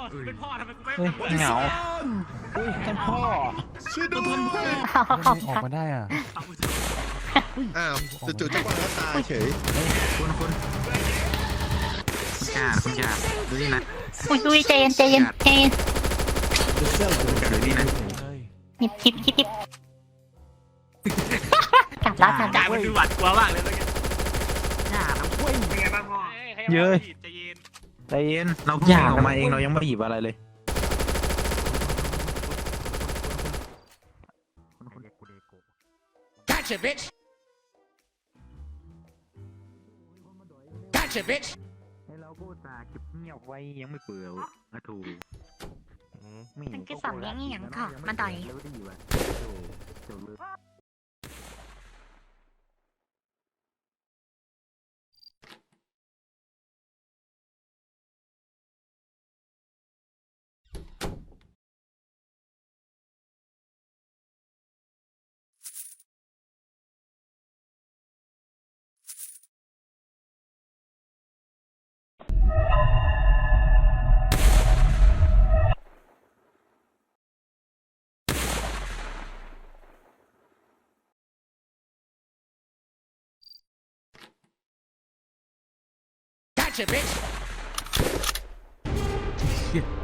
าเป็นพ่อทำไมกูไม่เฮ้ยเหงาอุ้ยท่านพ่อช่วยด้วยออกมาได้อะอ้าวจู่ๆเจ้าบ้านก็ตายเฉยคุณคุณคุณกาดคุณกาดดูนี่นะอุ้ยอุ้ยใจเย็นใจเย็นใจเย็นคุณกาดดูนี่นะเฮ้ยหยิบหยิบหยิบหยิบกลับแล้วกลับจ่าแล้ยวมันดูหวาดกลัวมากเลยเมื่อกี้กาดนะเว้ยเป็นไงบ้างพ่อใจเย็น ใจเย็นเราเพิ่งออกมาเองเรายังไม่หยิบอะไรเลย Gotcha, bitch. Gotcha, bitch. ให้เราพูดจาเก็บเงียบไว้ยังไม่เปื่อยอะถูกไม่มันคือสำเนียงอหย่างค่ะมาต่อยแล้วดีว่ะจบเลย Gotcha, bitch.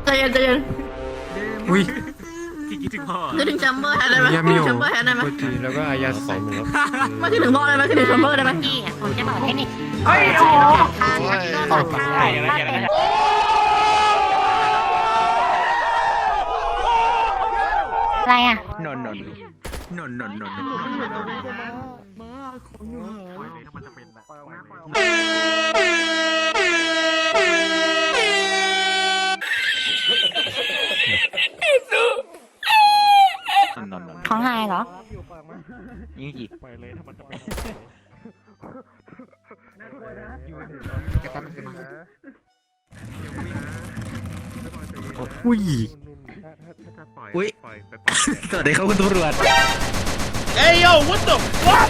ใจเย็นใจเย็นอุ้ยที่คิดถึงพ่อคิดถึงจัมเบอร์แฮนได้ไหมยังคิไม่ดอยู่ถึงจัมเบอร์แฮนได้ไหมแล้วก็อายัดใส่หมวกมาคิดถึงพ่อได้ไหมคิดถึงจัมเบอร์ได้ไหมพี่อะผมจะบอกเทคนิคเฮ้ยโอ้ข้างข้างก็หลังจากได้อะไรอ นนนนนนนอนนอยมากนนของหายเหรอยิ่สิบปอยเลยถ้ามันจะเปอยังนจะอุ้ย ล่อยปล่อยต่อยดีครัาคุณตำรวจ เอ้ยโย่ what the fuck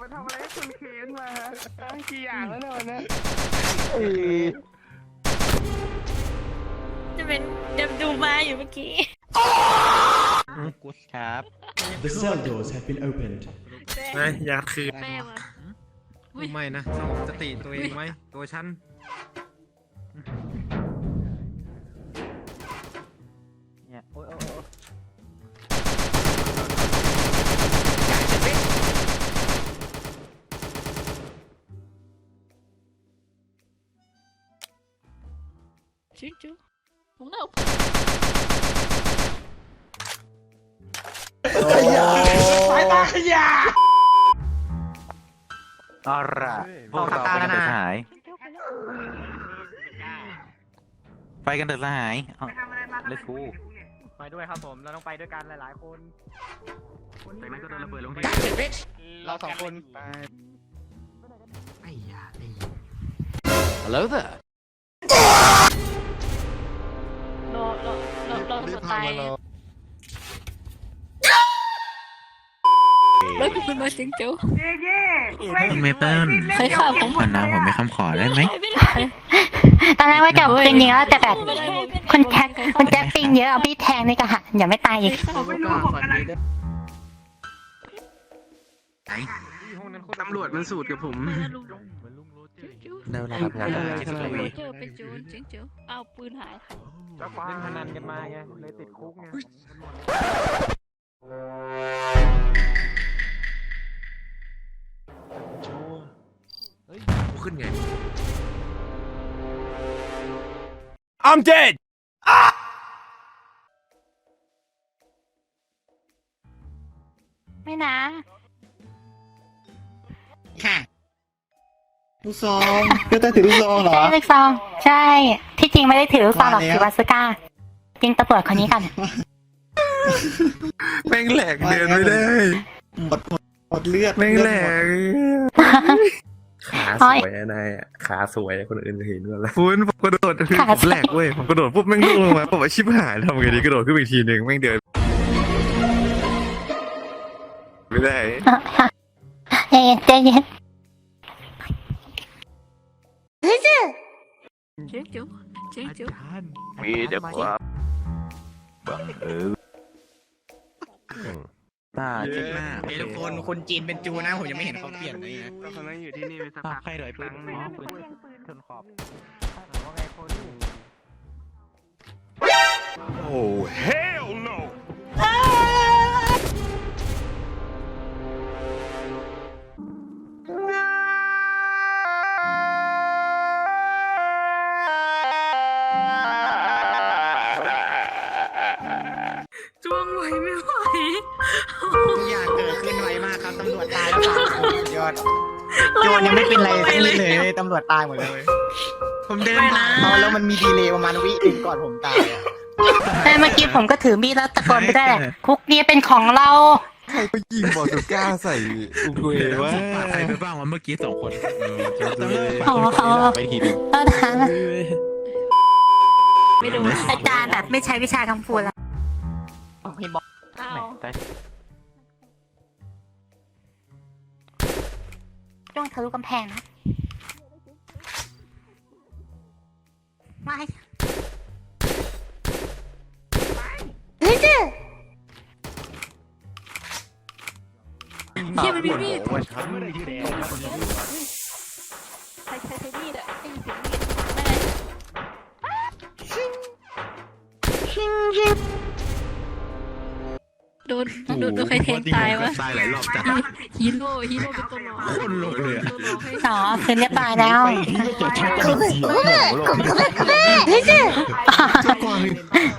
ผทำอะไรสุณเคนมาฮะตั้งยางแล้วเนี่นเจะเป็นจะดูมาอยู่เมื่อกี้ กูดครับ The cell doors have been opened. ไม่อยากคืนแม่มไม่นะสงบสติตัวเองไว้ตัวฉัน จุ๊จุ๊ผมเอาเอาล่ะพวกเราไปกันเถอะสหาย ไปกันเถอะสหายเอาเลสกูไปด้วยครับผม เราต้องไปด้วยกันหลาย ๆ คนจากนั้นก็โดนระเบิดลงที่ Gotcha, bitch. เราสองคนไอ้ยาไอ้ Hello there. รอรอสไตล์แล้วคุณมาสิงเจ้าคุณเมเปิลใครข่าวผมวันน้ำผมไม่คำขอได้ไหมตอนแรกว่าจะเอาคืนยิงแล้วแต่แบบคุณแจ็คคุณแจ็คปิงเยอะเอาพี่แทงนี่ก็หักอย่าไม่ตายอีกไหนตำรวจมันสูตรกับผม เร็วนะครับงานอะไรคิดตัวเองเจอเป็นโจรจิงเจ้าเอาปืนหายเล่นพนันกันมาไงเลยติดคุกไงขึ้นไง I'm dead ลูกซองก็ได้ถือลูกซองเหรอ ใช่ลูกซอง ใช่ ที่จริงไม่ได้ถือลูกซองหรอกถือวาสก้าจริงตำรวจคนนี้กัน แม่งแหลกเดินไม่ได้หมดหมดหมดเลือดแม่งแหลเลือดกหมดขาสวยอะนายอะขาสวยอะคนอื่นเห็นกันแล้วคุณผมกระโดดคือขาผมแหลกเว้ยผมกระโดดปุ๊บแม่งล่วงลงมาผมว่าชิบหายทำไงดีกระโดดขึ้นไปอีกทีหนึ่งแม่งเดินไม่ได้ใจเย็น ใจเย็นจิงจูมีแต่ความตาเจ็บหน้าเดี๋ยวทุกคนคนจีนเป็นจูนะผมยังไม่เห็นเขาเปลี่ยนเลยนะก็เขานั่งอยู่ที่นี่ไปสักอ้าวพักใครหน่อยปืนอ๋อปืนชนขอบว่าไงโคนี่จ้ ยแล้วครับสุดยอดโจรยังไม่เป็นไรสักนิดเลยตำรวจตายหมดเลย ผมเดินผ่านเขาแล้วมันมีดีเลย์ประมาณวิหนึ่งก่อนผมตายอะแต่เมื่อกี้ผมก็ถือมีดแล้วตะโกนไปได้แหละคุกนี้เป็นของเรา ใครไปยิงบอลสุก้าใส่อุกุเอวะใครไปบ้างวะเมื่อกี้สองคนอ๋อเขาไปทีนึงเออนะไม่ดูอาจารย์แบบไม่ใช้วิชาคำพูดแล้วเห็นบอก จ้วงทะลุกำแพงนะไม่เฮ้ยเจ้เฮียมันมีมีดว่าฉันไม่ได้แดงใครใช้ใช้มีด นโดนโดนใครแทงตายวะตายหลายรอบจัดฮีโร่ฮีโร่เป็นตัวหลอกคนโหลดเลยอะตัวหลอกให้อ๋อคือเรียบร้อยแล้วจะชักกันสีหัวโลกเฮ้ยเจ้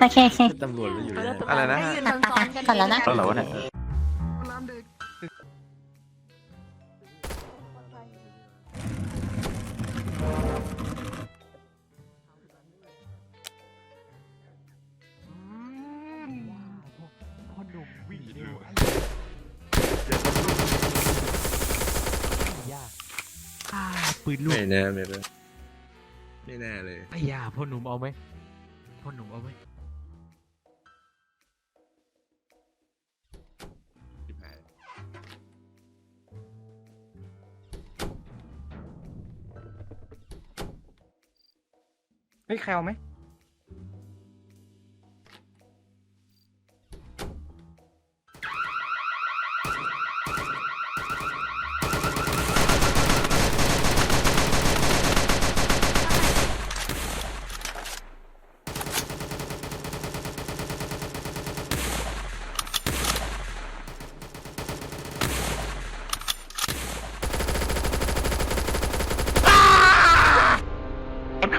โอเคโอเคตำรวจไปอยู่เนี่ยอะไรนะยืนตัดซ้อนๆก่อนแล้วนะก็เหรอวะเนี่ย ปืนลูกไม่แน่ไม่เลยไม่แน่เลยไอ้ยาพ่อหนุ่มเอาไหมพ่อหนุ่มเอาไหมเฮ้ยใครเอาไหม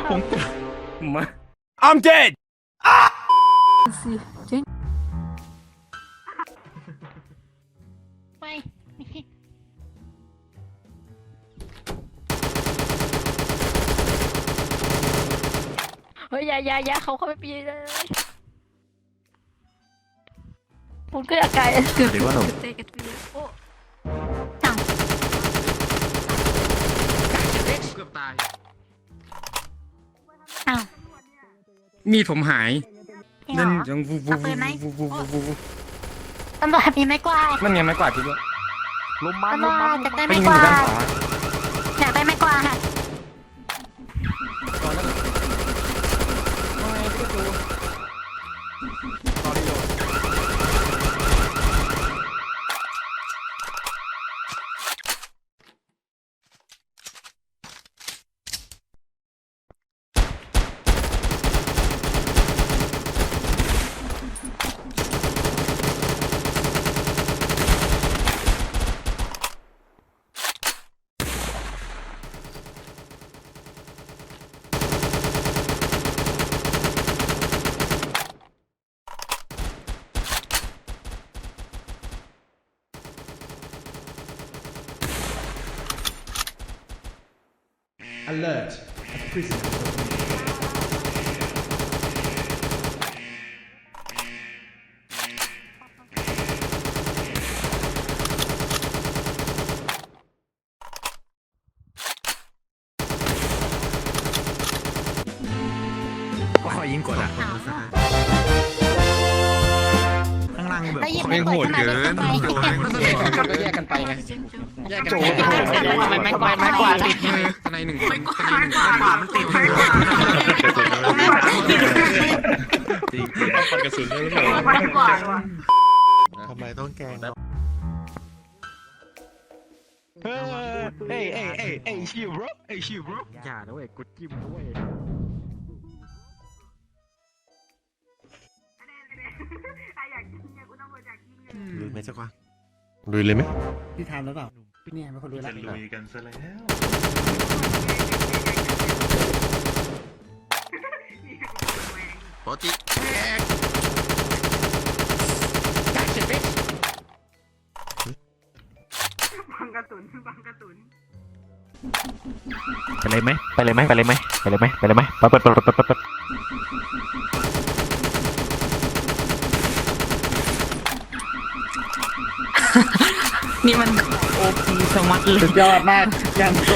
มา I'm dead ไม่เฮ้ยอยาอยาอยาเขาเข้าไปปีเลยผมก็อาการเกือบหรือว่าหนุ่มเตะกันปีโอ้เกือบตาย อ้าวมีดผมหายจริงเหรนั่นอ ยังวูวูเอาปืนไหม วูวูวูวูวูตำรวจมีไม้กวาดนั่นไงไม้กวาดพี่ด้วยลมมันตำรวจจะได้ไปไม้ยิงกอยู่วาด้านดขวาอยากได้ไม้กวาดค่ะ Alert. A prisoner. ก็คอยยิงกดอะข้างล่างง แบบแล้วหยิบไม่เปิดขึ้นมาเลยทำไมก็แยกกันไปไงแยกกันโจไปโจทำไมไม่กวาดไม่กวาดติดมือทนายหนึ่งคนทนายหนึ่งคนมันติดมือจริงๆต้องปันกระสุนด้วยหรือเปล่าทำไมต้องแกล้งเฮ้ยเอ้ยเอ้ยเอ้ยชิวบรเอ้ยชิวบรอย่าด้วยกดจิ้มด้วย ลุยไหมเจ้ากวางลุยเลยไหมพี่ทำหรือเปล่าเนี่ยเป็นคนรู้แล้วลุยกันซะแล้วปกติ Gotcha, bitch. ไปเลยไหมไปเลยไหมไปเลยไหมไปเลยไหมไปเลยไหมไปเปิดเปิดเปิดเปิดเปิด นี่มันโอพีสมัติเลยสุดยอดมากยังโต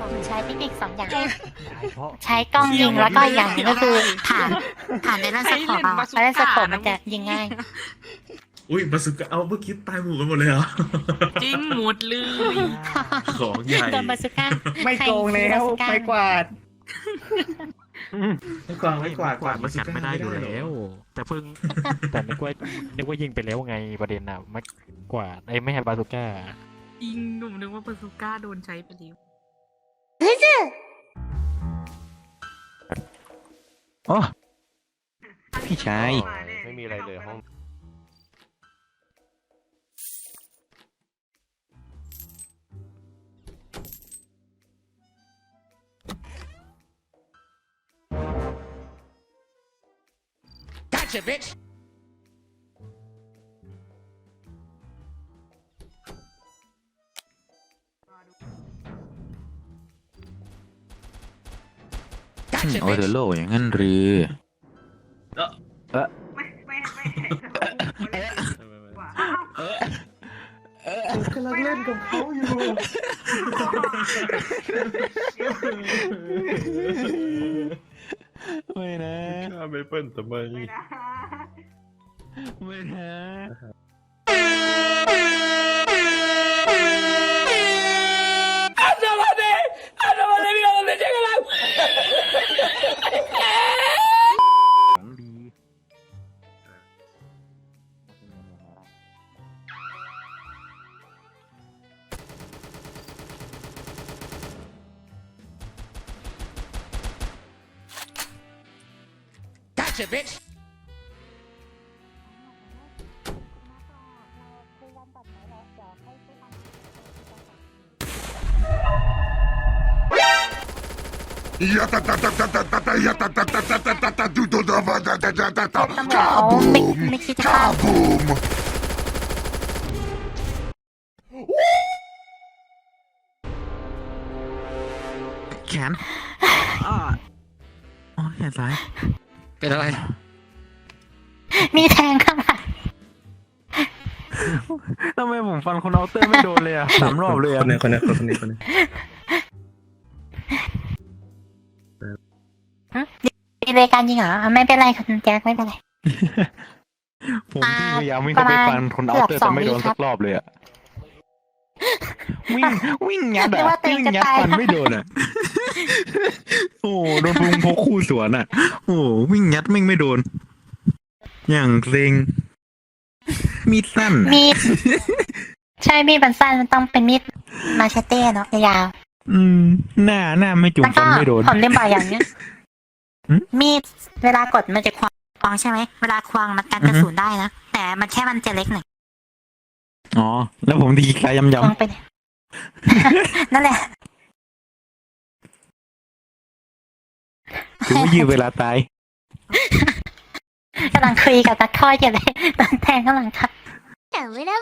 ผมใช้เทคนิคสองอย่าง ใช้กล้องยิงแล้วก็อีกอย่างหนึงก็คือผ่านผ่านในด้านสโคปเอาเพราะด้านสโคปมันจะยิงง่าย อุ้ยบาสุกะเอาเมื่อกี้ตายหมู่กันหมดเลยเหรอ จริงหมดเลยของใหญ่โดนบาซูก้าไม่โกงแล้วไม่กวาด ไม่กวางไม่กวาดกวาดมันกัดไม่ได้อยู่แล้ว แต่เพิ่งแต่นึกว่านึกว่ายิงไปแล้วไงประเด็นน่ะไม่กวาดไอ้ไม่ใช่บาซูก้าจริงหนูนึกว่าปาซูก้าโดนใช้ไปแล้วอ๋อพี่ชายไม่มีอะไรเลยห้อง Gotcha, bitch. โอเดโลอย่างนั้นหรือกำลังเล่นกับเขาอยู่ ไม่นะ ข้า ยาตาตาตาตาตาตาตายาตาตาตาตาตาตาตาดูดูดูมาตาตาตาตาตาตำรวจเขาไม่ไม่คิดจะฆ่าบูมแขนอ๋อแขนซ้าย เป็นอะไร มีแทงข้างหลัง ทำไมผมฟันคนเอาเตอร์ไม่โดนเลยอะสามรอบเลยคอะนนี้คนนี้คนนี้คนนี้ดีเลยการยิงเหรออะไม่เป็นไรคุณแจ็คไม่เป็นไร ผมที่พยายามวิ่งเข้าไปฟันคนเอาเตอร์แต่ไม่โดนสักรอบเลยอะวิ่งวิ่งยัดนึกอะว่าตัวเองวิ่งจะยัดตายฟันไม่โดนอะโอ้โดนพุงพกคู่สวนอะโอ้วิ่งยัดแม่งไม่โดน อย่างเซ็ง มีดสั้นอะมีด ใช่มีดมันสั้นมันต้องเป็นมีดมาเชเต้เนาะยาวอืม หน้าหน้าไม่จุ่ๆมแล้วก็ฟันไม่โดน ผมลืมบอกอย่างเนี้ยหืมมีดเวลากดมันจะควงควงใช่ไหมเวลาควงมันกันกระสุนได้นะแต่มันแค่มันจะเล็กหน่อยอ๋อ แล้วผมดีกายำควงไปเลยนั่นแหละๆถือว่ายืดเวลาตาย กำลังคุยกับนักทอดอยู่เลยตอนแทงกำลังค่ะเดี๋ยวไม่ได้